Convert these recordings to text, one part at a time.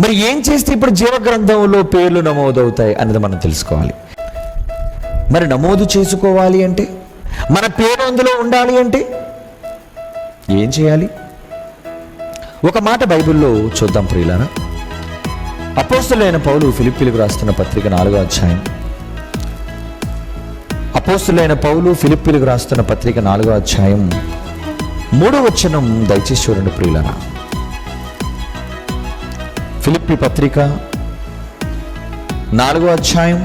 మరి ఏం చేస్తే ఇప్పుడు జీవగ్రంథంలో పేర్లు నమోదవుతాయి అన్నది మనం తెలుసుకోవాలి. మరి నమోదు చేసుకోవాలి అంటే మన పేరు అందులో ఉండాలి అంటే ఏం చేయాలి? ఒక మాట బైబిల్లో చూద్దాం ప్రియులారా. అపోస్తులైన పౌలు ఫిలిప్పీలకు రాస్తున్న పత్రిక నాలుగో అధ్యాయం. అపోస్తులైన పౌలు ఫిలిప్పీలకు రాస్తున్న పత్రిక నాలుగో అధ్యాయం. మూడో వచనం దయచేసి చూడండి ప్రియులారా. ఫిలిప్పి పత్రిక నాలుగో అధ్యాయం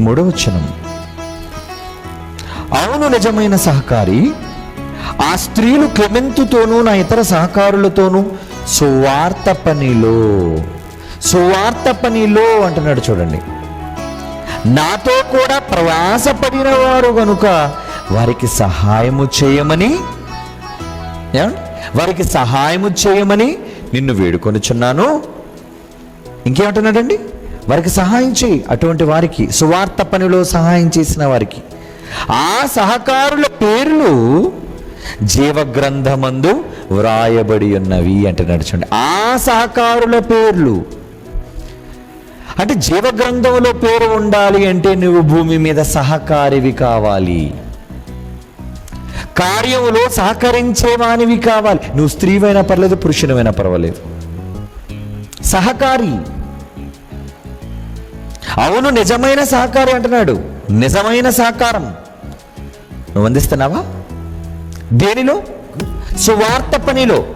మూడో వచనం అవును నిజమైన సహకారి ఆ స్త్రీలు క్లెమెంతుతోనూ నా ఇతర సహకారులతోనూ సువార్త పనిలో సువార్త పనిలో అంటున్నాడు చూడండి నాతో కూడా ప్రయాసపడిన వారు గనుక వారికి సహాయము చేయమని ఏమండి? వారికి సహాయము చేయమని నిన్ను వేడుకొనుచున్నాను. ఇంకేమంటున్నాడండి? వారికి సహాయం చేయి. అటువంటి వారికి సువార్త పనిలో సహాయం చేసిన వారికి. ఆ సహకారుల పేర్లు జీవగ్రంథమందు వ్రాయబడి ఉన్నవి అంటే నడుచండి ఆ సహకారుల పేర్లు. అంటే జీవగ్రంథంలో పేరు ఉండాలి అంటే నువ్వు భూమి మీద సహకారివి కావాలి. కార్యములో సహకరించేవానివి కావాలి. నువ్వు స్త్రీవైనా పర్లేదు పురుషునివైనా పర్వాలేదు. సహకారి. అవును నిజమైన సహకారి అంటున్నాడు. నిజమైన సహకారం. నువ్వు అందిస్తున్నావా? దేనిలో? సువార్త పనిలో.